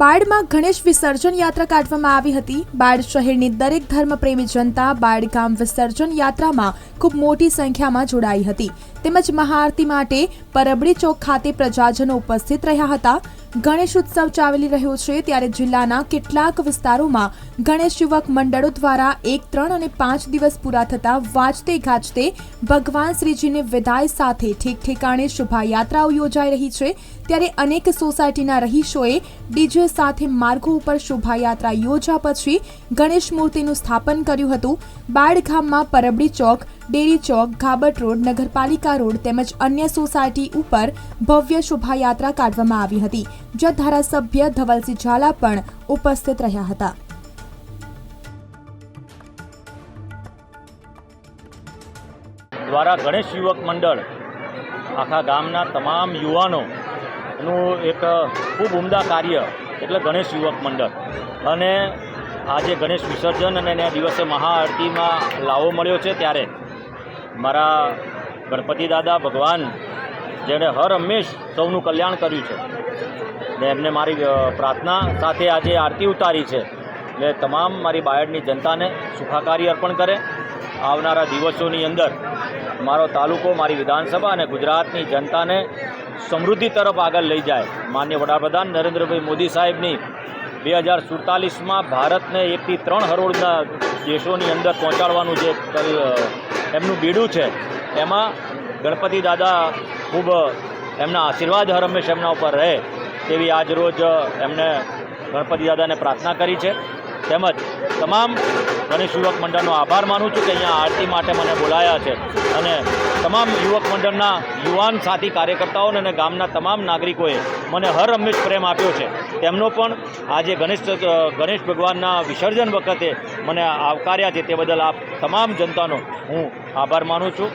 બાળમાં ગણેશ વિસર્જન યાત્રા કાઢવામાં આવી હતી. બાળ શહેરની દરેક ધર્મપ્રેમી જનતા બાળ ગામ વિસર્જન યાત્રામાં ખૂબ મોટી સંખ્યામાં જોડાઈ હતી. તેમજ મહાઆરતી માટે પરબડી ચોક ખાતે પ્રજાજનો ઉપસ્થિત રહ્યા હતા. ગણેશ ઉત્સવ ચાલી રહ્યો છે ત્યારે જિલ્લાના કેટલાક વિસ્તારોમાં ગણેશ યુવક મંડળો દ્વારા એક, ત્રણ અને પાંચ દિવસ પૂરા થતા વાંચતે ગાજતે ભગવાન શ્રીજીને વિદાય સાથે ઠેક ઠેકાણે શોભાયાત્રાઓ યોજાઈ રહી છે. ત્યારે અનેક સોસાયટીના રહીશોએ ડીજે સાથે માર્ગો ઉપર શોભાયાત્રા યોજા પછી ગણેશ મૂર્તિનું સ્થાપન કર્યું હતું. બાળગામમાં પરબડી ચોક ડેરી ચોક, ઘાબટ રોડ, નગરપાલિકા રોડ તેમજ અન્ય સોસાયટી ઉપર ભવ્ય શોભાયાત્રા કાઢવામાં આવી હતી, જ્યાં ધારાસભ્ય ધવલસિંહ ઝાલા પણ ઉપસ્થિત રહ્યા હતા. દ્વારા ગણેશ યુવક મંડળ, આખા ગામના તમામ યુવાનોનું એક, ખૂબ ઉમદા કાર્ય એટલે ગણેશ યુવક મંડળ. અને આજે ગણેશ વિસર્જન અને એના દિવસે મહાઆરતીમાં લાવો મળ્યો છે ત્યારે મારા ગણપતિ દાદા ભગવાન, જેણે હર હંમેશ સૌનું કલ્યાણ કર્યું છે. ને એમને મારી પ્રાર્થના સાથે આજે આરતી ઉતારી છે. એટલે તમામ મારી બાયડની જનતાને સુખાકારી અર્પણ કરે. આવનારા દિવસોની અંદર મારો તાલુકો, મારી વિધાનસભા અને ગુજરાતની જનતાને સમૃદ્ધિ તરફ આગળ લઈ જાય. માન્ય વડાપ્રધાન નરેન્દ્રભાઈ મોદી સાહેબની બે હજાર સુડતાલીસમાં ભારતને એકથી ત્રણ હરોળના દેશોની અંદર પહોંચાડવાનું જે એમનું બીડું છે. એમાં ગણપતિ દાદા ખૂબ એમના આશીર્વાદ હર હંમેશ એમના ઉપર રહે તેવી આજ રોજ એમને ગણપતિ દાદાને પ્રાર્થના કરી છે. તેમજ તમામ ગણેશ યુવક મંડળનો આભાર માનું છું કે અહીંયા આરતી માટે મને બોલાયા છે. અને તમામ યુવક મંડળના યુવાન સાથી કાર્યકર્તાઓને અને ગામના તમામ નાગરિકોએ મને હર હંમેશ પ્રેમ આપ્યો છે. તેમનો પણ આજે ગણેશ ગણેશ ભગવાનના વિસર્જન વખતે મને આવકાર્યા છે તે બદલ આપ તમામ જનતાનો હું આભાર માનું છું.